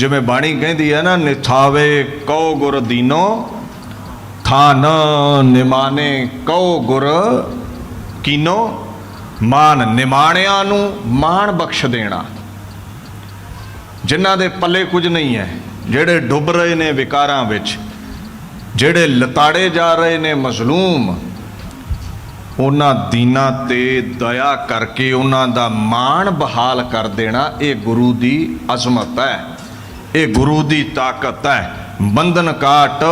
ਜਿਵੇਂ ਬਾਣੀ ਕਹਿੰਦੀ ਹੈ ਨਾ, ਨਿਥਾਵੇ ਕਉ ਗੁਰ ਦੀਨੋ, ਥਾਨ ਨਿਮਾਨੇ ਕਉ ਗੁਰ ਕੀਨੋ, ਮਾਨ ਨਿਮਾਣਿਆਂ ਨੂੰ ਮਾਣ ਬਖਸ਼ ਦੇਣਾ। ਜਿਨ੍ਹਾਂ ਦੇ ਪੱਲੇ ਕੁਝ ਨਹੀਂ ਹੈ, ਜਿਹੜੇ ਡੁੱਬ ਰਹੇ ਨੇ ਵਿਕਾਰਾਂ ਵਿੱਚ, ਜਿਹੜੇ ਲਤਾੜੇ ਜਾ ਰਹੇ ਨੇ ਮਜ਼ਲੂਮ, ਉਹਨਾਂ ਦੀਨਾਂ ਤੇ ਦਇਆ ਕਰਕੇ ਉਹਨਾਂ ਦਾ ਮਾਣ ਬਹਾਲ ਕਰ ਦੇਣਾ ਇਹ ਗੁਰੂ ਦੀ ਅਜ਼ਮਤ ਹੈ। ਇਹ ਗੁਰੂ ਦੀ ਤਾਕਤ ਹੈ। ਬੰਧਨ ਕਾਟ,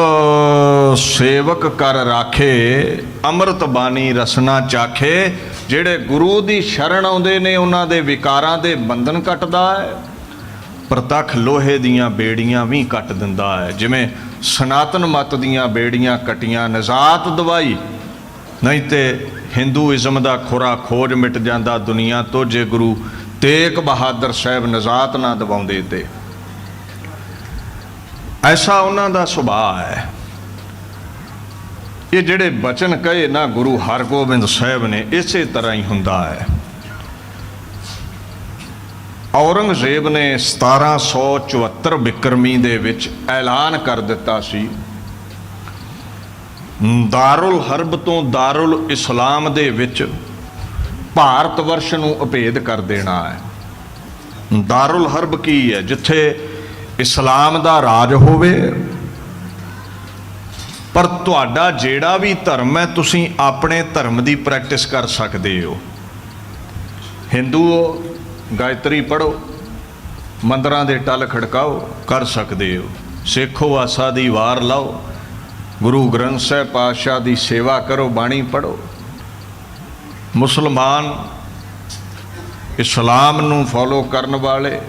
ਸੇਵਕ ਕਰ ਰਾਖੇ, ਅੰਮ੍ਰਿਤ ਬਾਣੀ ਰਸਨਾ ਚਾਖੇ। ਜਿਹੜੇ ਗੁਰੂ ਦੀ ਸ਼ਰਨ ਆਉਂਦੇ ਨੇ, ਉਹਨਾਂ ਦੇ ਵਿਕਾਰਾਂ ਦੇ ਬੰਧਨ ਕੱਟਦਾ ਹੈ। ਪ੍ਰਤੱਖ ਲੋਹੇ ਦੀਆਂ ਬੇੜੀਆਂ ਵੀ ਕੱਟ ਦਿੰਦਾ ਹੈ। ਜਿਵੇਂ ਸਨਾਤਨ ਮਤ ਦੀਆਂ ਬੇੜੀਆਂ ਕਟੀਆਂ, ਨਜ਼ਾਤ ਦਵਾਈ। ਨਹੀਂ ਤੇ ਹਿੰਦੂਇਜ਼ਮ ਦਾ ਖੁਰਾ ਖੋਜ ਮਿਟ ਜਾਂਦਾ ਦੁਨੀਆ ਤੋਂ, ਜੇ ਗੁਰੂ ਤੇਗ ਬਹਾਦਰ ਸਾਹਿਬ ਨਜ਼ਾਤ ਨਾ ਦਵਾਉਂਦੇ ਤੇ। ਐਸਾ ਉਹਨਾਂ ਦਾ ਸੁਭਾਅ ਹੈ। ਇਹ ਜਿਹੜੇ ਬਚਨ ਕਹੇ ਨਾ ਗੁਰੂ ਹਰਗੋਬਿੰਦ ਸਾਹਿਬ ਨੇ, ਇਸੇ ਤਰ੍ਹਾਂ ਹੀ ਹੁੰਦਾ ਹੈ। ਔਰੰਗਜ਼ੇਬ ਨੇ 1774 ਬਿਕਰਮੀ ਦੇ ਵਿੱਚ ਐਲਾਨ ਕਰ ਦਿੱਤਾ ਸੀ, ਦਾਰੁਲ ਹਰਬ ਤੋਂ ਦਾਰੁਲ ਇਸਲਾਮ ਦੇ ਵਿੱਚ ਭਾਰਤ ਵਰਸ਼ ਨੂੰ ਅਭੇਦ ਕਰ ਦੇਣਾ ਹੈ। ਦਾਰੁਲ ਹਰਬ ਕੀ ਹੈ? ਜਿੱਥੇ ਇਸਲਾਮ ਦਾ ਰਾਜ ਹੋਵੇ। ਪਰ ਤੁਹਾਡਾ ਜਿਹੜਾ ਵੀ ਧਰਮ ਹੈ, ਤੁਸੀਂ ਆਪਣੇ ਧਰਮ ਦੀ ਪ੍ਰੈਕਟਿਸ ਕਰ ਸਕਦੇ ਹੋ। ਹਿੰਦੂ ਹੋ ਗਾਇਤਰੀ ਪੜੋ ਮੰਦਰਾਂ ਦੇ ਟਲ ਖੜਕਾਓ, ਕਰ ਸਕਦੇ ਹੋ। ਸਿੱਖੋ ਆਸਾ ਦੀ ਵਾਰ ਲਾਓ, ਗੁਰੂ ਗ੍ਰੰਥ ਸਾਹਿਬ ਪਾਤਸ਼ਾਹ ਦੀ ਸੇਵਾ ਕਰੋ, ਬਾਣੀ ਪੜੋ ਮੁਸਲਮਾਨ ਇਸਲਾਮ ਨੂੰ ਫੋਲੋ ਕਰਨ ਵਾਲੇ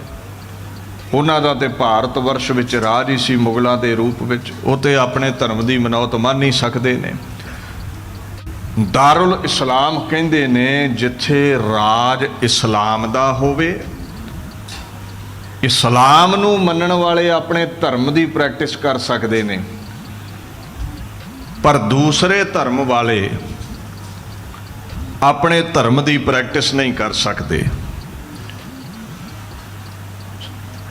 ਉਹਨਾਂ ਦਾ ਤੇ ਭਾਰਤ ਵਰਸ਼ ਵਿੱਚ ਰਾਜ ਹੀ ਸੀ ਮੁਗਲਾਂ ਦੇ ਰੂਪ ਵਿੱਚ। ਉਹ ਤੇ ਆਪਣੇ ਧਰਮ ਦੀ ਮਨੌਤ ਮੰਨ ਨਹੀਂ ਸਕਦੇ ਨੇ। ਦਾਰੁਲ ਇਸਲਾਮ ਕਹਿੰਦੇ ਨੇ, ਜਿੱਥੇ ਰਾਜ ਇਸਲਾਮ ਦਾ ਹੋਵੇ, ਇਸਲਾਮ ਨੂੰ ਮੰਨਣ ਵਾਲੇ ਆਪਣੇ ਧਰਮ ਦੀ ਪ੍ਰੈਕਟਿਸ ਕਰ ਸਕਦੇ ਨੇ। ਪਰ ਦੂਸਰੇ ਧਰਮ ਵਾਲੇ ਆਪਣੇ ਧਰਮ ਦੀ ਪ੍ਰੈਕਟਿਸ ਨਹੀਂ ਕਰ ਸਕਦੇ।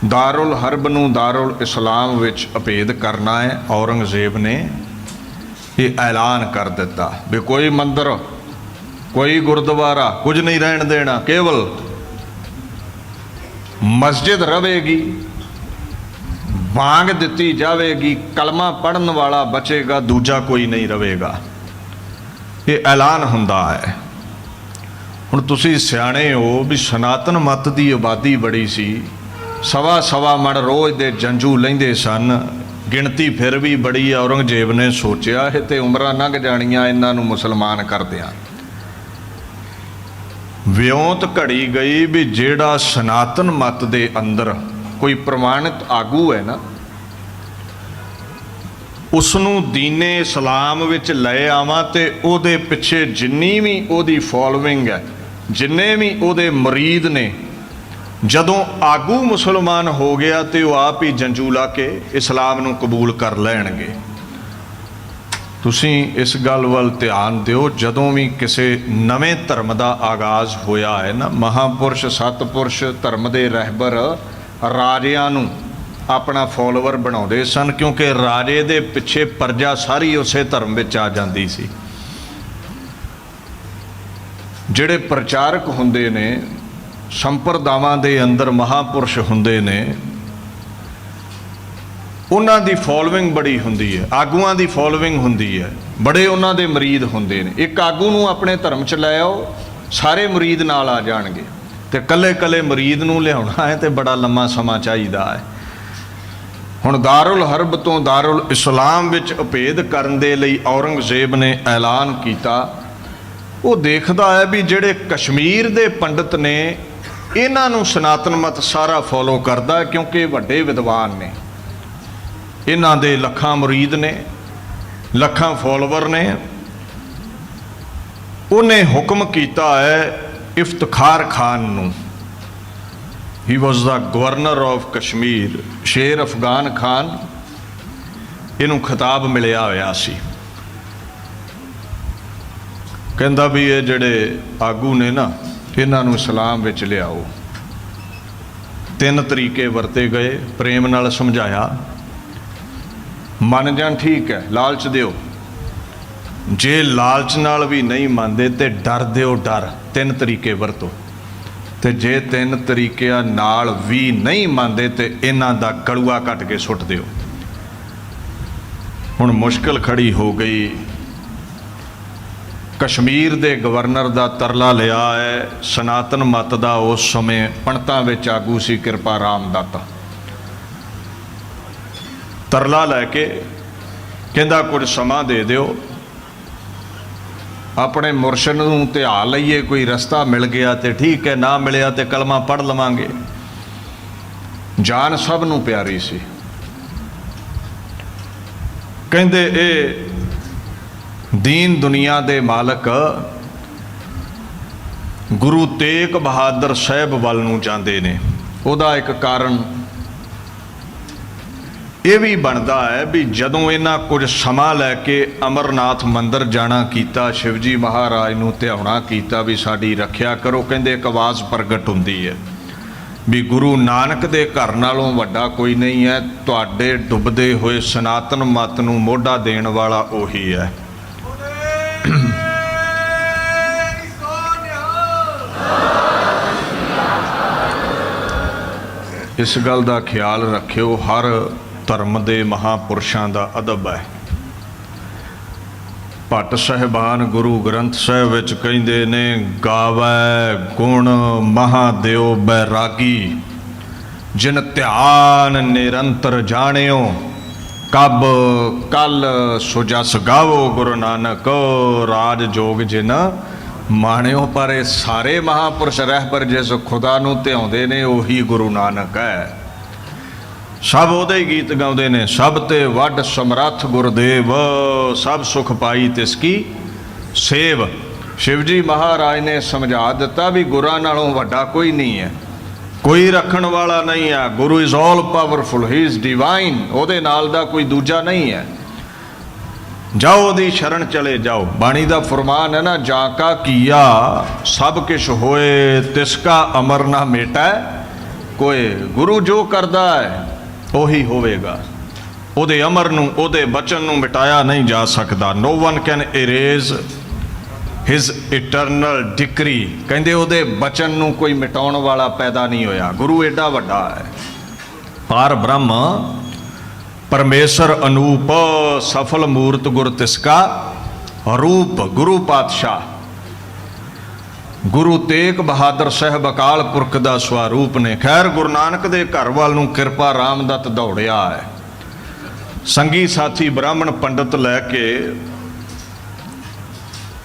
ਦਾਰੁਲ ਹਰਬ ਨੂੰ ਦਾਰੁਲ ਇਸਲਾਮ ਵਿੱਚ ਅਭੇਦ ਕਰਨਾ ਹੈ ਔਰੰਗਜ਼ੇਬ ਨੇ ਇਹ ਐਲਾਨ ਕਰ ਦਿੱਤਾ ਵੀ ਕੋਈ ਮੰਦਰ ਕੋਈ ਗੁਰਦੁਆਰਾ ਕੁਝ ਨਹੀਂ ਰਹਿਣ ਦੇਣਾ ਕੇਵਲ ਮਸਜਿਦ ਰਵੇਗੀ ਵਾਂਗ ਦਿੱਤੀ ਜਾਵੇਗੀ ਕਲਮਾ ਪੜਨ ਵਾਲਾ ਬਚੇਗਾ ਦੂਜਾ ਕੋਈ ਨਹੀਂ ਰਵੇਗਾ ਇਹ ਐਲਾਨ ਹੁੰਦਾ ਹੈ ਹੁਣ ਤੁਸੀਂ ਸਿਆਣੇ ਹੋ ਵੀ ਸਨਾਤਨ ਮਤ ਦੀ ਆਬਾਦੀ ਬੜੀ ਸੀ ਸਵਾ ਸਵਾ ਮਣ ਰੋਜ਼ ਦੇ ਜੰਜੂ ਲੈਂਦੇ ਸਨ। ਗਿਣਤੀ ਫਿਰ ਵੀ ਬੜੀ ਔਰੰਗਜ਼ੇਬ ਨੇ ਸੋਚਿਆ, ਇਹ ਤੇ ਉਮਰਾਂ ਲੰਘ ਜਾਣੀਆਂ, ਇਹਨਾਂ ਨੂੰ ਮੁਸਲਮਾਨ ਕਰਦਿਆਂ। ਵਿਉਂਤ ਘੜੀ ਗਈ ਵੀ ਜਿਹੜਾ ਸਨਾਤਨ ਮਤ ਦੇ ਅੰਦਰ ਕੋਈ ਪ੍ਰਮਾਣਿਤ ਆਗੂ ਹੈ ਨਾ ਉਸ ਨੂੰ ਦੀਨੇ ਇਸਲਾਮ ਵਿੱਚ ਲੈ ਆਵਾਂ ਤੇ ਉਹਦੇ ਪਿੱਛੇ ਜਿੰਨੀ ਵੀ ਉਹਦੀ ਫੋਲੋਇੰਗ ਹੈ, ਜਿੰਨੇ ਵੀ ਉਹਦੇ ਮਰੀਦ ਨੇ ਜਦੋਂ ਆਗੂ ਮੁਸਲਮਾਨ ਹੋ ਗਿਆ ਤੇ ਉਹ ਆਪ ਹੀ ਜੰਜੂ ਲਾ ਕੇ ਇਸਲਾਮ ਨੂੰ ਕਬੂਲ ਕਰ ਲੈਣਗੇ। ਤੁਸੀਂ ਇਸ ਗੱਲ ਵੱਲ ਧਿਆਨ ਦਿਓ, ਜਦੋਂ ਵੀ ਕਿਸੇ ਨਵੇਂ ਧਰਮ ਦਾ ਆਗਾਜ਼ ਹੋਇਆ ਹੈ ਨਾ, ਮਹਾਪੁਰਸ਼, ਸਤਪੁਰਸ਼ ਧਰਮ ਦੇ ਰਹਿਬਰ ਰਾਜਿਆਂ ਨੂੰ ਆਪਣਾ ਫਾਲੋਅਰ ਬਣਾਉਂਦੇ ਸਨ, ਕਿਉਂਕਿ ਰਾਜੇ ਦੇ ਪਿੱਛੇ ਪਰਜਾ ਸਾਰੀ ਉਸੇ ਧਰਮ ਵਿੱਚ ਆ ਜਾਂਦੀ ਸੀ। ਜਿਹੜੇ ਪ੍ਰਚਾਰਕ ਹੁੰਦੇ ਨੇ ਸੰਪਰਦਾਵਾਂ ਦੇ ਅੰਦਰ ਮਹਾਪੁਰਸ਼ ਹੁੰਦੇ ਨੇ, ਉਹਨਾਂ ਦੀ ਫੋਲੋਇੰਗ ਬੜੀ ਹੁੰਦੀ ਹੈ, ਆਗੂਆਂ ਦੀ ਫੋਲੋਇੰਗ ਹੁੰਦੀ ਹੈ, ਬੜੇ ਉਹਨਾਂ ਦੇ ਮਰੀਦ ਹੁੰਦੇ ਨੇ। ਇੱਕ ਆਗੂ ਨੂੰ ਆਪਣੇ ਧਰਮ ਚ ਲੈ ਆਓ, ਸਾਰੇ ਮਰੀਦ ਨਾਲ ਆ ਜਾਣਗੇ। ਤੇ ਕੱਲੇ ਕੱਲੇ ਮਰੀਦ ਨੂੰ ਲਿਆਉਣਾ ਹੈ ਤੇ ਬੜਾ ਲੰਮਾ ਸਮਾਂ ਚਾਹੀਦਾ ਹੈ। ਹੁਣ ਦਾਰੁਲ ਹਰਬ ਤੋਂ ਦਾਰੁਲ ਇਸਲਾਮ ਵਿੱਚ ਉਪੇਦ ਕਰਨ ਦੇ ਲਈ ਔਰੰਗਜ਼ੇਬ ਨੇ ਐਲਾਨ ਕੀਤਾ। ਉਹ ਦੇਖਦਾ ਹੈ ਵੀ ਜਿਹੜੇ ਕਸ਼ਮੀਰ ਦੇ ਪੰਡਤ ਨੇ ਇਹਨਾਂ ਨੂੰ ਸਨਾਤਨ ਮਤ ਸਾਰਾ ਫੋਲੋ ਕਰਦਾ ਕਿਉਂਕਿ ਵੱਡੇ ਵਿਦਵਾਨ ਨੇ। ਇਹਨਾਂ ਦੇ ਲੱਖਾਂ ਮੁਰੀਦ ਨੇ, ਲੱਖਾਂ ਫੋਲੋਵਰ ਨੇ। ਉਹਨੇ ਹੁਕਮ ਕੀਤਾ ਹੈ ਇਫਤਖਾਰ ਖਾਨ ਨੂੰ। He was the governor of Kashmir Sher Afghan Khan. ਇਹਨੂੰ ਖਿਤਾਬ ਮਿਲਿਆ ਹੋਇਆ ਸੀ। ਕਹਿੰਦਾ ਵੀ ਇਹ ਜਿਹੜੇ ਆਗੂ ਨੇ ਨਾ ਇਹਨਾਂ ਨੂੰ ਇਸਲਾਮ ਵਿੱਚ ਲਿਆਓ। ਤਿੰਨ ਤਰੀਕੇ ਵਰਤੇ ਗਏ, ਪ੍ਰੇਮ ਨਾਲ ਸਮਝਾਇਆ। ਮੰਨ ਜਾਣ ਠੀਕ ਹੈ, ਲਾਲਚ ਦਿਓ। ਜੇ ਲਾਲਚ ਨਾਲ ਵੀ ਨਹੀਂ ਮੰਨਦੇ ਤੇ ਡਰ ਦਿਓ ਡਰ, ਤਿੰਨ ਤਰੀਕੇ ਵਰਤੋ। ਤੇ ਜੇ ਤਿੰਨ ਤਰੀਕਿਆਂ ਨਾਲ ਵੀ ਨਹੀਂ ਮੰਨਦੇ ਤੇ ਇਹਨਾਂ ਦਾ ਕੜੂਆ ਕੱਟ ਕੇ ਸੁੱਟ ਦਿਓ। ਹੁਣ ਮੁਸ਼ਕਲ ਖੜੀ ਹੋ ਗਈ ਕਸ਼ਮੀਰ ਦੇ ਗਵਰਨਰ ਦਾ ਤਰਲਾ ਲਿਆ ਹੈ, ਸਨਾਤਨ ਮਤ ਦਾ ਉਸ ਸਮੇਂ ਪੰਡਤਾਂ ਵਿੱਚ ਆਗੂ ਸੀ ਕਿਰਪਾ ਰਾਮ ਦੱਤ ਤਰਲਾ ਲੈ ਕੇ ਕਹਿੰਦਾ, ਕੁਝ ਸਮਾਂ ਦੇ ਦਿਓ। ਆਪਣੇ ਮੁਰਸ਼ਦ ਨੂੰ ਧਿਆ ਲਈਏ, ਕੋਈ ਰਸਤਾ ਮਿਲ ਗਿਆ ਤੇ ਠੀਕ ਹੈ, ਨਾ ਮਿਲਿਆ ਤੇ ਕਲਮਾ ਪੜ ਲਵਾਂਗੇ। ਜਾਨ ਸਭ ਨੂੰ ਪਿਆਰੀ ਸੀ। ਕਹਿੰਦੇ, ਇਹ ਦੀਨ ਦੁਨੀਆ ਦੇ ਮਾਲਕ ਗੁਰੂ ਤੇਗ ਬਹਾਦਰ ਸਾਹਿਬ ਵੱਲ ਨੂੰ ਜਾਂਦੇ ਨੇ। ਉਹਦਾ ਇੱਕ ਕਾਰਨ ਇਹ ਵੀ ਬਣਦਾ ਹੈ ਵੀ ਜਦੋਂ ਇਹਨਾਂ ਕੁਝ ਸਮਾਂ ਲੈ ਕੇ ਅਮਰਨਾਥ ਮੰਦਰ ਜਾਣਾ ਕੀਤਾ ਸ਼ਿਵਜੀ ਮਹਾਰਾਜ ਨੂੰ ਧਿਆਉਣਾ ਕੀਤਾ ਵੀ ਸਾਡੀ ਰੱਖਿਆ ਕਰੋ, ਕਹਿੰਦੇ ਇੱਕ ਆਵਾਜ਼ ਪ੍ਰਗਟ ਹੁੰਦੀ ਹੈ ਵੀ ਗੁਰੂ ਨਾਨਕ ਦੇ ਘਰ ਨਾਲੋਂ ਵੱਡਾ ਕੋਈ ਨਹੀਂ ਹੈ, ਤੁਹਾਡੇ ਡੁੱਬਦੇ ਹੋਏ ਸਨਾਤਨ ਮਤ ਨੂੰ ਮੋਢਾ ਦੇਣ ਵਾਲਾ ਉਹੀ ਹੈ। ਇਸ ਗੱਲ ਦਾ ਖਿਆਲ ਰੱਖਿਓ, ਹਰ ਧਰਮ ਦੇ ਮਹਾਪੁਰਸ਼ਾਂ ਦਾ ਅਦਬ ਹੈ। ਭੱਟ ਸਹਿਬਾਨ ਗੁਰੂ ਗ੍ਰੰਥ ਸਾਹਿਬ ਵਿੱਚ ਕਹਿੰਦੇ ਨੇ, ਗਾਵੈ ਗੁਣ ਮਹਾਦੇਵ ਬੈਰਾਗੀ। ਜਿਨ ਧਿਆਨ ਨਿਰੰਤਰ ਜਾਣਿਓ, ਕਬ ਕਲ ਸੁਜਸ ਗਾਵੋ ਗੁਰੂ ਨਾਨਕ, ਰਾਜ ਜੋਗ ਜਿਨ ਮਾਣਿਓ, ਪਰ ਇਹ ਸਾਰੇ ਮਹਾਪੁਰਸ਼ ਰਹਿਬਰ ਜਿਸ ਖੁਦਾ ਨੂੰ ਧਿਆਉਂਦੇ ਨੇ, ਉਹੀ ਗੁਰੂ ਨਾਨਕ ਹੈ। ਸਭ ਉਹਦੇ ਹੀ ਗੀਤ ਗਾਉਂਦੇ ਨੇ, ਸਭ ਤੇ ਵੱਡ ਸਮਰੱਥ ਗੁਰਦੇਵ, ਸਭ ਸੁਖ ਪਾਈ ਤਿਸ ਕੀ ਸੇਵ। ਸ਼ਿਵਜੀ ਮਹਾਰਾਜ ਨੇ ਸਮਝਾ ਦਿੱਤਾ ਵੀ ਗੁਰਾਂ ਨਾਲੋਂ ਵੱਡਾ ਕੋਈ ਨਹੀਂ ਹੈ। ਕੋਈ ਰੱਖਣ ਵਾਲਾ ਨਹੀਂ ਹੈ। Guru is all powerful he is divine ਉਹਦੇ ਨਾਲ ਦਾ ਕੋਈ ਦੂਜਾ ਨਹੀਂ ਹੈ। ਜਾਓ ਉਹਦੀ ਸ਼ਰਨ ਚਲੇ ਜਾਓ। ਬਾਣੀ ਦਾ ਫਰਮਾਨ ਹੈ ਨਾ, ਜਾ ਕਾ ਕੀਆ, ਸਭ ਕਿਛ ਹੋਏ, ਤਿਸ ਕਾ ਅਮਰ ਨਾ ਮੇਟੈ ਕੋਈ ਗੁਰੂ ਜੋ ਕਰਦਾ ਹੈ, ਉਹੀ ਹੋਵੇਗਾ। ਉਹਦੇ ਅਮਰ ਨੂੰ, ਉਹਦੇ ਬਚਨ ਨੂੰ ਮਿਟਾਇਆ ਨਹੀਂ ਜਾ ਸਕਦਾ। No one can erase his eternal decree ਕਹਿੰਦੇ ਉਹਦੇ ਬਚਨ ਨੂੰ ਕੋਈ ਮਿਟਾਉਣ ਵਾਲਾ ਪੈਦਾ ਨਹੀਂ ਹੋਇਆ। ਗੁਰੂ ਐਡਾ ਵੱਡਾ ਹੈ। ਪਾਰ ਬ੍ਰਹਮ ਪਰਮੇਸ਼ਰ ਅਨੂਪ ਸਫਲ ਮੂਰਤ ਗੁਰ ਤਿਸਕਾ ਰੂਪ ਗੁਰੂ ਪਾਤਸ਼ਾਹ। ਗੁਰੂ ਤੇਗ ਬਹਾਦਰ ਸਾਹਿਬ ਅਕਾਲ ਪੁਰਖ ਦਾ ਸਵਰੂਪ ਨੇ। ਖੈਰ, ਗੁਰੂ ਨਾਨਕ ਦੇ ਘਰ ਵੱਲ ਨੂੰ ਕਿਰਪਾ ਰਾਮਦੱਤ ਦੌੜਿਆ ਹੈ। ਸੰਗੀ ਸਾਥੀ ਬ੍ਰਾਹਮਣ ਪੰਡਤ ਲੈ ਕੇ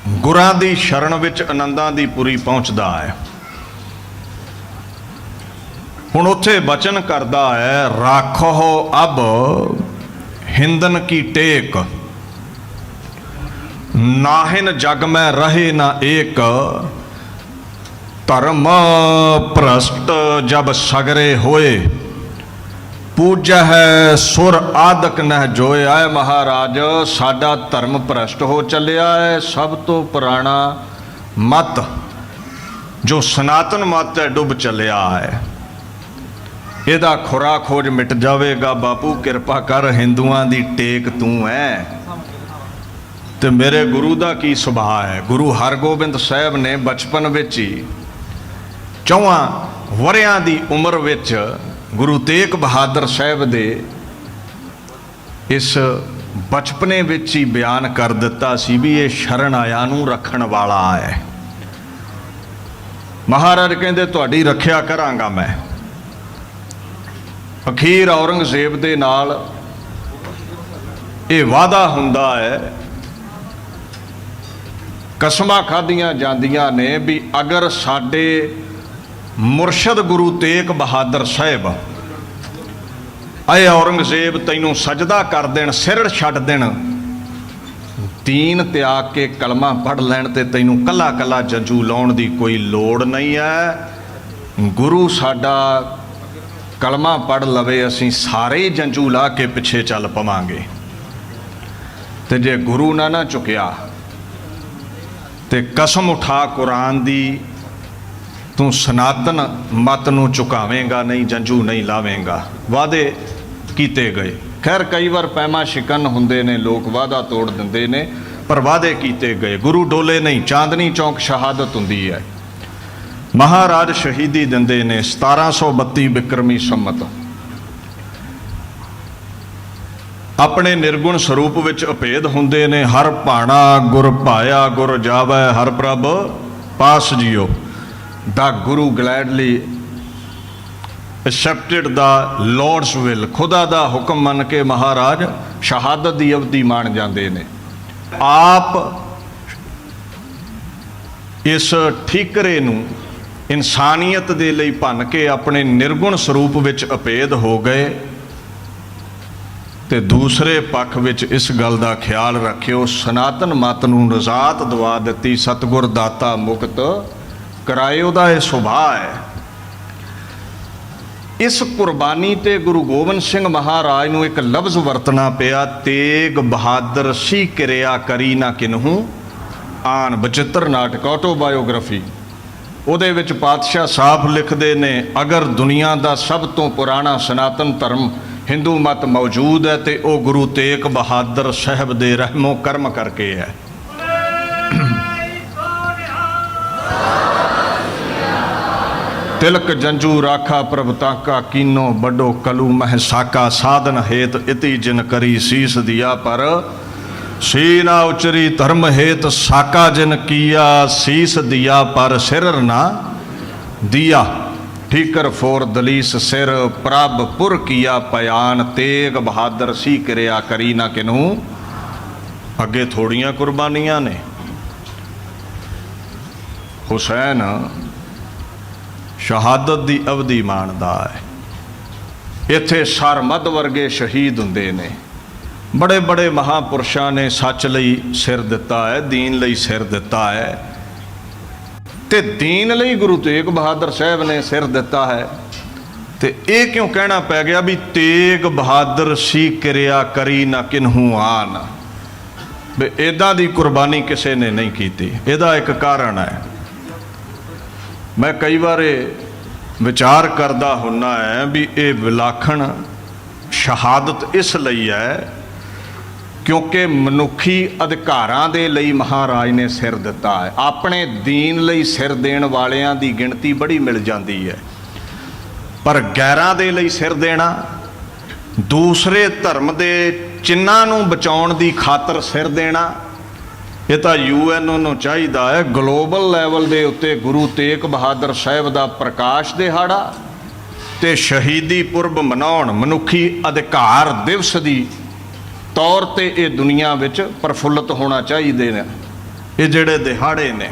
ਗੁਰਾਂ ਦੀ ਸ਼ਰਨ ਵਿੱਚ ਆਨੰਦਾਂ ਦੀ ਪੁਰੀ ਪਹੁੰਚਦਾ ਹੈ। ਹੁਣ ਉੱਥੇ ਬਚਨ ਕਰਦਾ ਹੈ, ਰਾਖੋ ਅਬ ਹਿੰਦਨ ਕੀ ਟੇਕ। ਨਾਹਿਨ ਜਗ ਮੈਂ ਰਹੇ ਨਾ ਏਕ। ਧਰਮ ਭ੍ਰਸ਼ਟ ਜਬ ਸਗਰੇ ਹੋਏ। ਪੂਜ ਹੈ ਸੁਰ ਆਦਕ ਨਹਿ ਜੋਏ। ਆਏ ਮਹਾਰਾਜ, ਸਾਡਾ ਧਰਮ ਭ੍ਰਸ਼ਟ ਹੋ ਚੱਲਿਆ ਹੈ। ਸਭ ਤੋਂ ਪੁਰਾਣਾ ਮਤ, ਜੋ ਸਨਾਤਨ ਮਤ ਹੈ, ਡੁੱਬ ਚੱਲਿਆ ਹੈ। ਇਹਦਾ ਖੁਰਾ ਖੋਜ ਮਿਟ ਜਾਵੇਗਾ। ਬਾਪੂ, ਕਿਰਪਾ ਕਰ, ਹਿੰਦੂਆਂ ਦੀ ਟੇਕ ਤੂੰ ਐ। ਤੇ ਮੇਰੇ ਗੁਰੂ ਦਾ ਕੀ ਸੁਭਾਅ ਹੈ? ਗੁਰੂ ਹਰਗੋਬਿੰਦ ਸਾਹਿਬ ਨੇ ਬਚਪਨ ਵਿੱਚ ਹੀ ਚੌਹਾਂ ਵਰਿਆਂ ਦੀ ਉਮਰ ਵਿੱਚ ਗੁਰੂ ਤੇਗ ਬਹਾਦਰ ਸਾਹਿਬ ਦੇ ਇਸ ਬਚਪਨੇ ਵਿੱਚ ਹੀ ਬਿਆਨ ਕਰ ਦਿੱਤਾ ਸੀ ਵੀ ਇਹ ਸ਼ਰਨ ਆਇਆ ਨੂੰ ਰੱਖਣ ਵਾਲਾ ਹੈ। ਮਹਾਰਾਜ ਕਹਿੰਦੇ, ਤੁਹਾਡੀ ਰੱਖਿਆ ਕਰਾਂਗਾ ਮੈਂ। ਅਖੀਰ ਔਰੰਗਜ਼ੇਬ ਦੇ ਨਾਲ ਇਹ ਵਾਅਦਾ ਹੁੰਦਾ ਹੈ। ਕਸਮਾਂ ਖਾਧੀਆਂ ਜਾਂਦੀਆਂ ਨੇ ਵੀ ਅਗਰ ਸਾਡੇ ਮੁਰਸ਼ਦ ਗੁਰੂ ਤੇਗ ਬਹਾਦਰ ਸਾਹਿਬ, ਆਏ ਔਰੰਗਜ਼ੇਬ ਤੈਨੂੰ ਸਜਦਾ ਕਰ ਦੇਣ, ਸਿਰ ਛੱਡ ਦੇਣ ਦੀਨ ਤਿਆਗ ਕੇ ਕਲਮਾ ਪੜ ਲੈਣ ਤੇ ਤੈਨੂੰ ਕੱਲਾ ਕੱਲਾ ਜੰਜੂ ਲਾਉਣ ਦੀ ਕੋਈ ਲੋੜ ਨਹੀਂ ਹੈ। ਗੁਰੂ ਸਾਡਾ ਕਲਮਾ ਪੜ ਲਵੇ, ਅਸੀਂ ਸਾਰੇ ਜੰਜੂ ਲਾ ਕੇ ਪਿੱਛੇ ਚੱਲ ਪਵਾਂਗੇ। ਤੇ ਜੇ ਗੁਰੂ ਨਾ ਨਾ ਚੁੱਕਿਆ ਤੇ ਕਸਮ ਉਠਾ ਕੁਰਾਨ ਦੀ, ਤੂੰ ਸਨਾਤਨ ਮਤ ਨੂੰ ਝੁਕਾਵੇਂਗਾ, ਨਹੀਂ ਜੰਜੂ ਨਹੀਂ ਲਾਵੇਂਗਾ। ਵਾਅਦੇ ਕੀਤੇ ਗਏ। ਖੈਰ, ਕਈ ਵਾਰ ਪੈਮਾ ਸ਼ਿਕਨ ਹੁੰਦੇ ਨੇ, ਲੋਕ ਵਾਅਦਾ ਤੋੜ ਦਿੰਦੇ ਨੇ, ਪਰ ਵਾਅਦੇ ਕੀਤੇ ਗਏ। ਗੁਰੂ ਡੋਲੇ ਨਹੀਂ, ਚਾਂਦਨੀ ਚੌਂਕ ਸ਼ਹਾਦਤ ਹੁੰਦੀ ਹੈ। ਮਹਾਰਾਜ ਸ਼ਹੀਦੀ ਦਿੰਦੇ ਨੇ 1732 ਬਿਕਰਮੀ ਸੰਮਤ। ਆਪਣੇ ਨਿਰਗੁਣ ਸਰੂਪ ਵਿੱਚ ਅਭੇਦ ਹੁੰਦੇ ਨੇ, ਹਰ ਭਾਣਾ ਗੁਰ ਭਾਇਆ ਗੁਰ ਜਾਵੈ, ਹਰ ਪ੍ਰਭ ਪਾਸ ਜਿਓ। The Guru gladly accepted the Lord's will ਖੁਦਾ ਦਾ ਹੁਕਮ ਮੰਨ ਕੇ ਮਹਾਰਾਜ ਸ਼ਹਾਦਤ ਦੀ ਅਵਧੀ ਮਾਣ ਜਾਂਦੇ ਨੇ। ਆਪ ਇਸ ਠੀਕਰੇ ਨੂੰ ਇਨਸਾਨੀਅਤ ਦੇ ਲਈ ਭੰਨ ਕੇ ਆਪਣੇ ਨਿਰਗੁਣ ਸਰੂਪ ਵਿੱਚ ਅਪੇਦ ਹੋ ਗਏ ਤੇ ਦੂਸਰੇ ਪੱਖ ਵਿੱਚ ਇਸ ਗੱਲ ਦਾ ਖਿਆਲ ਰੱਖਿਓ, ਸਨਾਤਨ ਮਤ ਨੂੰ ਨਜ਼ਾਤ ਦਵਾ ਦਿੱਤੀ, ਸਤਗੁਰ ਦਾਤਾ ਮੁਕਤ ਕਰਾਏ ਉਹਦਾ ਇਹ ਸੁਭਾਅ ਹੈ। ਇਸ ਕੁਰਬਾਨੀ ਤੇ ਗੁਰੂ ਗੋਬਿੰਦ ਸਿੰਘ ਮਹਾਰਾਜ ਨੂੰ ਇੱਕ ਲਫ਼ਜ਼ ਵਰਤਣਾ ਪਿਆ, ਤੇਗ ਬਹਾਦਰ ਸੀ ਕਿਰਿਆ ਕਰੀ ਨਾ ਕਿਨਹੂ, ਆਨ ਬਚਿੱਤਰ ਨਾਟਕ ਆਟੋਬਾਇਓਗ੍ਰਾਫੀ ਉਹਦੇ ਵਿੱਚ ਪਾਤਸ਼ਾਹ ਸਾਫ਼ ਲਿਖਦੇ ਨੇ, ਅਗਰ ਦੁਨੀਆ ਦਾ ਸਭ ਤੋਂ ਪੁਰਾਣਾ ਸਨਾਤਨ ਧਰਮ ਹਿੰਦੂ ਮਤ ਮੌਜੂਦ ਹੈ ਤੇ ਉਹ ਗੁਰੂ ਤੇਗ ਬਹਾਦਰ ਸਾਹਿਬ ਦੇ ਰਹਿਮੋ ਕਰਮ ਕਰਕੇ ਹੈ। ਤਿਲਕ ਜੰਜੂ ਰਾਖਾ ਪ੍ਰਭ ਤਾਕਾ ਕੀਨੋ ਵੱਡੋ ਕਲੂ ਮਹਿ ਸਾਕਾ ਸਾਧਨ ਹੇਤ ਇਤੀ ਜਿਨ ਕਰੀ ਸੀਸ ਦਿਆ ਪਰ ਸੀ ਨਾ ਉਚਰੀ ਧਰਮ ਹੇਤ ਸਾਕਾ ਜਿਨ ਕੀਆ, ਸੀਸ ਦਿਆ ਪਰ ਸਿਰ ਨਾ ਦਿਆ। ਠੀਕਰ ਫੋਰ ਦਲੀਸ ਸਿਰ, ਪ੍ਰਭ ਪੁਰ ਕੀਆ ਪਿਆਨ ਤੇਗ ਬਹਾਦਰ ਸੀ ਕਿਰਿਆ ਕਰੀ ਨਾ ਕਿਨੂ। ਅੱਗੇ ਥੋੜੀਆਂ ਕੁਰਬਾਨੀਆਂ ਨੇ। ਹੁਸੈਨ ਸ਼ਹਾਦਤ ਦੀ ਅਵਧੀ ਮਾਣਦਾ ਹੈ। ਇੱਥੇ ਸਰਮਦ ਵਰਗੇ ਸ਼ਹੀਦ ਹੁੰਦੇ ਨੇ। ਬੜੇ ਬੜੇ ਮਹਾਪੁਰਸ਼ਾਂ ਨੇ ਸੱਚ ਲਈ ਸਿਰ ਦਿੱਤਾ ਹੈ, ਦੀਨ ਲਈ ਸਿਰ ਦਿੱਤਾ ਹੈ। ਤੇ ਦੀਨ ਲਈ ਗੁਰੂ ਤੇਗ ਬਹਾਦਰ ਸਾਹਿਬ ਨੇ ਸਿਰ ਦਿੱਤਾ ਹੈ। ਤੇ ਇਹ ਕਿਉਂ ਕਹਿਣਾ ਪੈ ਗਿਆ ਵੀ ਤੇਗ ਬਹਾਦਰ ਸੀ ਕਿਰਿਆ ਕਰੀ ਨਾ ਕਿਨਹੂ ਆਨ। ਵੀ ਇਦਾਂ ਦੀ ਕੁਰਬਾਨੀ ਕਿਸੇ ਨੇ ਨਹੀਂ ਕੀਤੀ। ਇਹਦਾ ਇੱਕ ਕਾਰਨ ਹੈ। ਮੈਂ ਕਈ ਵਾਰ ਵਿਚਾਰ ਕਰਦਾ ਹੁੰਨਾ ਹੈ ਵੀ ਇਹ ਵਿਲਾਖਣ ਸ਼ਹਾਦਤ ਇਸ ਲਈ ਹੈ ਕਿਉਂਕਿ ਮਨੁੱਖੀ ਅਧਿਕਾਰਾਂ ਦੇ ਲਈ ਮਹਾਰਾਜ ਨੇ ਸਿਰ ਦਿੱਤਾ ਹੈ। ਆਪਣੇ ਦੀਨ ਲਈ ਸਿਰ ਦੇਣ ਵਾਲਿਆਂ ਦੀ ਗਿਣਤੀ ਬੜੀ ਮਿਲ ਜਾਂਦੀ ਹੈ। ਪਰ ਗੈਰਾਂ ਦੇ ਲਈ ਸਿਰ ਦੇਣਾ, ਦੂਸਰੇ ਧਰਮ ਦੇ ਚਿੰਨਾਂ ਨੂੰ ਬਚਾਉਣ ਦੀ ਖਾਤਰ ਸਿਰ ਦੇਣਾ, ਇਹ ਤਾਂ ਯੂਐਨ ਨੂੰ ਚਾਹੀਦਾ ਹੈ। ਗਲੋਬਲ ਲੈਵਲ ਦੇ ਉੱਤੇ ਗੁਰੂ ਤੇਗ ਬਹਾਦਰ ਸਾਹਿਬ ਦਾ ਪ੍ਰਕਾਸ਼ ਦਿਹਾੜਾ ਤੇ ਸ਼ਹੀਦੀ ਪੁਰਬ ਮਨਾਉਣ, ਮਨੁੱਖੀ ਅਧਿਕਾਰ ਦਿਵਸ ਦੀ ਤੌਰ ਤੇ ਇਹ ਦੁਨੀਆ ਵਿੱਚ ਪ੍ਰਫੁੱਲਤ ਹੋਣਾ ਚਾਹੀਦੇ ਨੇ। ਇਹ ਜਿਹੜੇ ਦਿਹਾੜੇ ਨੇ,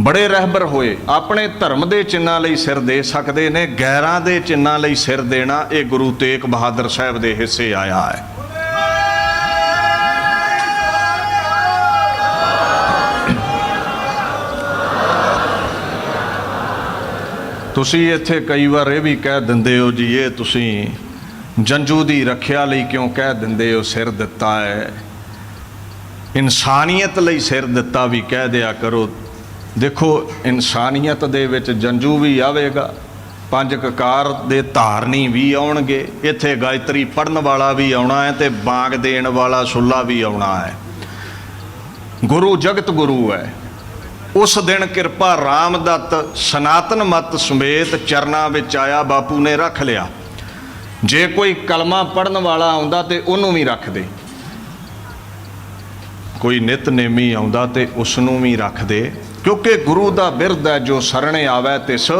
ਬੜੇ ਰਹਿਬਰ ਹੋਏ। ਆਪਣੇ ਧਰਮ ਦੇ ਚਿੰਨਾਂ ਲਈ ਸਿਰ ਦੇ ਸਕਦੇ ਨੇ, ਗੈਰਾਂ ਦੇ ਚਿੰਨਾਂ ਲਈ ਸਿਰ ਦੇਣਾ ਇਹ ਗੁਰੂ ਤੇਗ ਬਹਾਦਰ ਸਾਹਿਬ ਦੇ ਹਿੱਸੇ ਆਇਆ ਹੈ। ਤੁਸੀਂ ਇੱਥੇ ਕਈ ਵਾਰ ਇਹ ਵੀ ਕਹਿ ਦਿੰਦੇ ਹੋ ਜੀ, ਇਹ ਤੁਸੀਂ ਜੰਜੂ ਦੀ ਰੱਖਿਆ ਲਈ ਕਿਉਂ ਕਹਿ ਦਿੰਦੇ ਹੋ ਸਿਰ ਦਿੱਤਾ ਹੈ? ਇਨਸਾਨੀਅਤ ਲਈ ਸਿਰ ਦਿੱਤਾ ਵੀ ਕਹਿ ਦਿਆ ਕਰੋ। ਦੇਖੋ, ਇਨਸਾਨੀਅਤ ਦੇ ਵਿੱਚ ਜੰਜੂ ਵੀ ਆਵੇਗਾ, ਪੰਜ ਕਕਾਰ ਦੇ ਧਾਰਨੀ ਵੀ ਆਉਣਗੇ, ਇੱਥੇ ਗਾਇਤਰੀ ਪੜਨ ਵਾਲਾ ਵੀ ਆਉਣਾ ਹੈ ਤੇ ਬਾਗ ਦੇਣ ਵਾਲਾ ਸੁੱਲਾ ਵੀ ਆਉਣਾ ਹੈ। ਗੁਰੂ ਜਗਤ ਗੁਰੂ ਹੈ। ਉਸ ਦਿਨ ਕਿਰਪਾ ਰਾਮਦੱਤ ਸਨਾਤਨ ਮਤ ਸਮੇਤ ਚਰਨਾਂ ਵਿੱਚ ਆਇਆ, ਬਾਪੂ ਨੇ ਰੱਖ ਲਿਆ। ਜੇ ਕੋਈ ਕਲਮਾ ਪੜਨ ਵਾਲਾ ਆਉਂਦਾ ਤੇ ਉਹਨੂੰ ਵੀ ਰੱਖ ਦੇ। ਕੋਈ ਨਿਤਨੇਮੀ ਆਉਂਦਾ ਤੇ ਉਸ ਨੂੰ ਵੀ ਰੱਖ ਦੇ। ਕਿਉਂਕਿ ਗੁਰੂ ਦਾ ਬਿਰਦ ਹੈ, ਜੋ ਸਰਣੇ ਆਵੇ ਤਿਸ,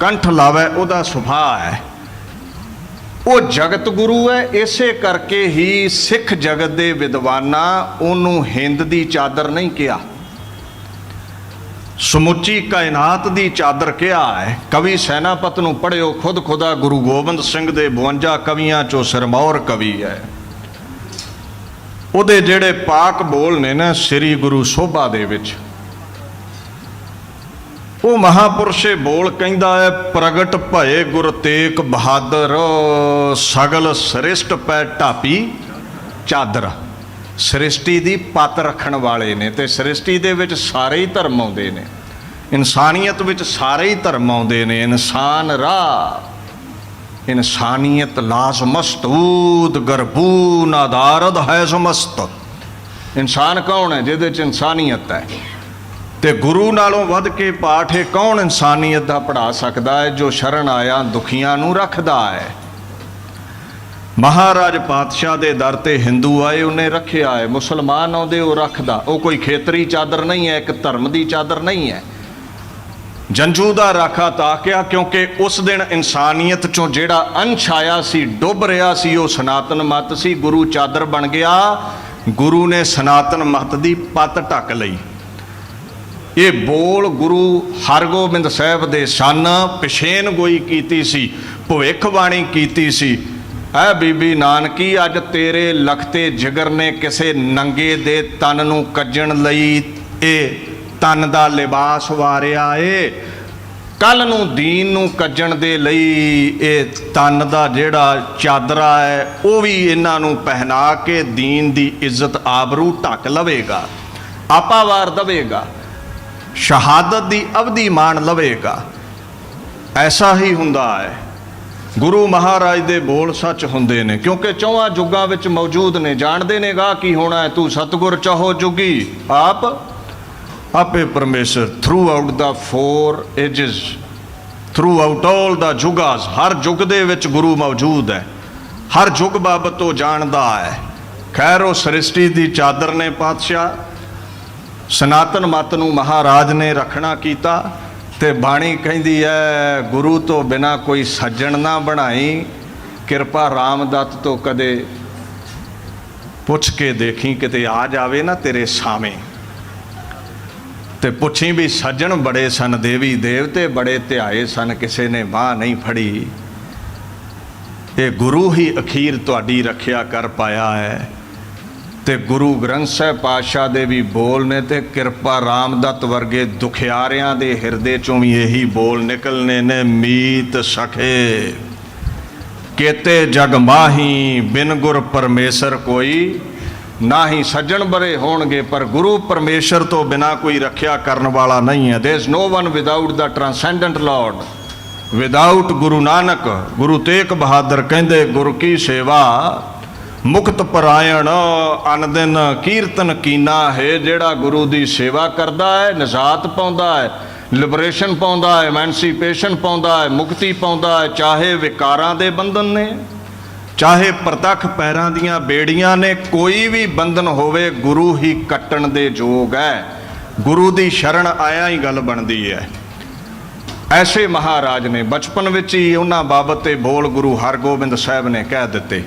ਕੰਠ ਲਾਵੇ ਉਹਦਾ ਸੁਭਾਅ ਹੈ। ਉਹ ਜਗਤ ਗੁਰੂ ਹੈ, ਇਸੇ ਕਰਕੇ ਹੀ ਸਿੱਖ ਜਗਤ ਦੇ ਵਿਦਵਾਨਾਂ ਉਹਨੂੰ ਹਿੰਦ ਦੀ ਚਾਦਰ ਨਹੀਂ ਕਿਹਾ। ਸਮੁੱਚੀ ਕਾਇਨਾਤ ਦੀ ਚਾਦਰ ਕਿਹਾ ਹੈ। ਕਵੀ ਸੈਨਾਪਤ ਨੂੰ ਪੜਿਓ ਖੁਦ ਖੁਦਾ ਗੁਰੂ ਗੋਬਿੰਦ ਸਿੰਘ ਦੇ 52 ਕਵੀਆਂ ਚੋਂ ਸਿਰਮੌਰ ਕਵੀ ਹੈ। ਉਹਦੇ ਜਿਹੜੇ ਪਾਕ ਬੋਲ ਨੇ ਨਾ ਸ੍ਰੀ ਗੁਰੂ ਸੋਭਾ ਦੇ ਵਿੱਚ। ਉਹ ਮਹਾਪੁਰਸ਼ੇ ਬੋਲ ਕਹਿੰਦਾ ਹੈ, ਪ੍ਰਗਟ ਭਏ ਗੁਰ ਤੇਗ ਬਹਾਦਰ, ਸਗਲ ਸ੍ਰਿਸ਼ਟ ਪੈ ਢਾਪੀ ਚਾਦਰ। ਸ੍ਰਿਸ਼ਟੀ ਦੀ ਪਤ ਰੱਖਣ ਵਾਲੇ ਨੇ ਤੇ ਸ੍ਰਿਸ਼ਟੀ ਦੇ ਵਿੱਚ ਸਾਰੇ ਹੀ ਧਰਮ ਆਉਂਦੇ ਨੇ। ਇਨਸਾਨੀਅਤ ਵਿੱਚ ਸਾਰੇ ਹੀ ਧਰਮ ਆਉਂਦੇ ਨੇ। ਇਨਸਾਨ ਰਾਹ ਇਨਸਾਨੀਅਤ ਲਾਸ ਮਸਤੂਦ ਗਰਬੂ ਨਾਦਾਰਦ ਹੈ ਸਮਸਤ। ਇਨਸਾਨ ਕੌਣ ਹੈ ਜਿਹਦੇ ਚ ਇਨਸਾਨੀਅਤ ਹੈ? ਤੇ ਗੁਰੂ ਨਾਲੋਂ ਵੱਧ ਕੇ ਪਾਠ ਇਹ ਕੌਣ ਇਨਸਾਨੀਅਤ ਦਾ ਪੜਾ ਸਕਦਾ ਹੈ ਜੋ ਸ਼ਰਨ ਆਇਆ ਦੁਖੀਆਂ ਨੂੰ ਰੱਖਦਾ ਹੈ? ਮਹਾਰਾਜ ਪਾਤਸ਼ਾਹ ਦੇ ਦਰ ਤੇ ਹਿੰਦੂ ਆਏ, ਉਹਨੇ ਰੱਖਿਆ ਹੈ। ਮੁਸਲਮਾਨ ਆਉਂਦੇ, ਉਹ ਰੱਖਦਾ। ਉਹ ਕੋਈ ਖੇਤਰੀ ਚਾਦਰ ਨਹੀਂ ਹੈ, ਇੱਕ ਧਰਮ ਦੀ ਚਾਦਰ ਨਹੀਂ ਹੈ। ਜੰਜੂ ਦਾ ਰਾਖਾ ਤਾਕਿਆ ਕਿਉਂਕਿ ਉਸ ਦਿਨ ਇਨਸਾਨੀਅਤ ਚੋਂ ਜਿਹੜਾ ਅੰਸ਼ ਆਇਆ ਸੀ, ਡੁੱਬ ਰਿਹਾ ਸੀ, ਉਹ ਸਨਾਤਨ ਮਤ ਸੀ, ਗੁਰੂ ਚਾਦਰ ਬਣ ਗਿਆ। ਗੁਰੂ ਨੇ ਸਨਾਤਨ ਮਤ ਦੀ ਪੱਤ ਢੱਕ ਲਈ। ਇਹ ਬੋਲ ਗੁਰੂ ਹਰਗੋਬਿੰਦ ਸਾਹਿਬ ਦੇ ਸਨ। ਪਿਛੇਨ ਗੋਈ ਕੀਤੀ ਸੀ, ਭਵਿੱਖਬਾਣੀ ਕੀਤੀ ਸੀ। ਐ ਬੀਬੀ ਨਾਨਕੀ, ਅੱਜ ਤੇਰੇ ਲਖਤੇ ਜਿਗਰ ਨੇ ਕਿਸੇ ਨੰਗੇ ਦੇ ਤਨ ਨੂੰ ਕੱਜਣ ਲਈ ਇਹ ਤਨ ਦਾ ਲਿਬਾਸ ਵਾਰਿਆ ਏ। ਕੱਲ ਨੂੰ ਦੀਨ ਨੂੰ ਕੱਜਣ ਦੇ ਲਈ ਇਹ ਤਨ ਦਾ ਜਿਹੜਾ ਚਾਦਰਾ ਹੈ, ਉਹ ਵੀ ਇਹਨਾਂ ਨੂੰ ਪਹਿਨਾ ਕੇ ਦੀਨ ਦੀ ਇੱਜ਼ਤ ਆਬਰੂ ਢੱਕ ਲਵੇਗਾ, ਆਪਾ ਵਾਰ ਦਵੇਗਾ, ਸ਼ਹਾਦਤ ਦੀ ਅਵਧੀ ਮਾਣ ਲਵੇਗਾ। ਐਸਾ ਹੀ ਹੁੰਦਾ ਹੈ। ਗੁਰੂ ਮਹਾਰਾਜ ਦੇ ਬੋਲ ਸੱਚ ਹੁੰਦੇ ਨੇ, ਕਿਉਂਕਿ ਚੌਹਾਂ ਯੁੱਗਾਂ ਵਿੱਚ ਮੌਜੂਦ ਨੇ। ਜਾਣਦੇ ਨੇ ਨੇਗਾ ਕੀ ਹੋਣਾ ਹੈ, ਤੂੰ ਸਤਗੁਰ ਚਾਹੋ ਜੁਗੀ। ਆਪ ਆਪੇ ਪਰਮੇਸ਼ਰ throughout the four ages throughout all the yugas ਹਰ ਯੁੱਗ ਦੇ ਵਿੱਚ ਗੁਰੂ ਮੌਜੂਦ ਹੈ। ਹਰ ਯੁੱਗ ਬਾਬਤ ਉਹ ਜਾਣਦਾ ਹੈ। ਖੈਰ, ਉਹ ਸ੍ਰਿਸ਼ਟੀ ਦੀ ਚਾਦਰ ਨੇ ਪਾਤਸ਼ਾਹ, ਸਨਾਤਨ ਮਤ ਨੂੰ ਮਹਾਰਾਜ ਨੇ ਰੱਖਣਾ ਕੀਤਾ। ਤੇ ਬਾਣੀ ਕਹਿੰਦੀ ਹੈ ਗੁਰੂ ਤੋਂ ਬਿਨਾ ਕੋਈ ਸੱਜਣ ਨਾ ਬਣਾਈ, ਕਿਰਪਾ ਰਾਮਦੱਤ ਤੋਂ ਕਦੇ ਪੁੱਛ ਕੇ ਦੇਖੀ, ਕਿਤੇ ਆ ਜਾਵੇ ਨਾ ਤੇਰੇ ਸਾਵੇਂ ਤੇ ਪੁੱਛੀ ਵੀ ਸੱਜਣ ਬੜੇ ਸਨ, ਦੇਵੀ ਦੇਵਤੇ ਬੜੇ ਧਿਆਏ ਸਨ, ਕਿਸੇ ਨੇ ਬਾਹ ਨਹੀਂ ਫੜੀ। ਇਹ ਗੁਰੂ ਹੀ ਅਖੀਰ ਤੁਹਾਡੀ ਰੱਖਿਆ ਕਰ ਪਾਇਆ ਹੈ। ਤੇ ਗੁਰੂ ਗ੍ਰੰਥ ਸਾਹਿਬ ਪਾਤਸ਼ਾਹ ਦੇ ਵੀ ਬੋਲ ਨੇ ਤੇ ਕਿਰਪਾ ਰਾਮਦੱਤ ਵਰਗੇ ਦੁਖਿਆਰਿਆਂ ਦੇ ਹਿਰਦੇ ਚੋਂ ਵੀ ਇਹੀ ਬੋਲ ਨਿਕਲਨੇ ਨੇ, ਮੀਤ ਸਖੇ। ਕੇਤੇ ਜਗ ਮਾਹੀ ਬਿਨ ਗੁਰ ਪਰਮੇਸ਼ਰ ਕੋਈ ਨਾ ਹੀ ਸੱਜਣ ਬਰੇ ਹੋਣਗੇ, ਪਰ ਗੁਰੂ ਪਰਮੇਸ਼ਰ ਤੋਂ ਬਿਨਾ ਕੋਈ ਰੱਖਿਆ ਕਰਨ ਵਾਲਾ ਨਹੀਂ ਹੈ। There is no one without the transcendent lord without Guru Nanak, Guru Tegh Bahadur ਕਹਿੰਦੇ, ਗੁਰ ਕੀ ਸੇਵਾ ਮੁਕਤ ਪਰਾਇਣ, ਅਨ ਕੀਰਤਨ ਕੀਨਾ ਹੈ, ਜਿਹੜਾ ਗੁਰੂ ਦੀ ਸੇਵਾ ਕਰਦਾ ਹੈ, ਨਜ਼ਾਤ ਪਾਉਂਦਾ ਹੈ ਲਿਬਰੇਸ਼ਨ ਪਾਉਂਦਾ ਹੈ ਐਮੈਂਸੀਪੇਸ਼ਨ ਪਾਉਂਦਾ ਹੈ, ਮੁਕਤੀ ਪਾਉਂਦਾ ਹੈ, ਚਾਹੇ ਵਿਕਾਰਾਂ ਦੇ ਬੰਧਨ ਨੇ, ਚਾਹੇ ਪ੍ਰਤੱਖ ਪੈਰਾਂ ਦੀਆਂ ਬੇੜੀਆਂ ਨੇ, ਕੋਈ ਵੀ ਬੰਧਨ ਹੋਵੇ, ਗੁਰੂ ਹੀ ਕੱਟਣ ਦੇ ਯੋਗ ਹੈ। ਗੁਰੂ ਦੀ ਸ਼ਰਨ ਆਇਆ ਹੀ ਗੱਲ ਬਣਦੀ ਹੈ। ਐਸੇ ਮਹਾਰਾਜ ਨੇ ਬਚਪਨ ਵਿੱਚ ਹੀ ਉਹਨਾਂ ਬਾਬਤ ਤੇ ਬੋਲ ਗੁਰੂ ਹਰਗੋਬਿੰਦ ਸਾਹਿਬ ਨੇ ਕਹਿ ਦਿੱਤੇ।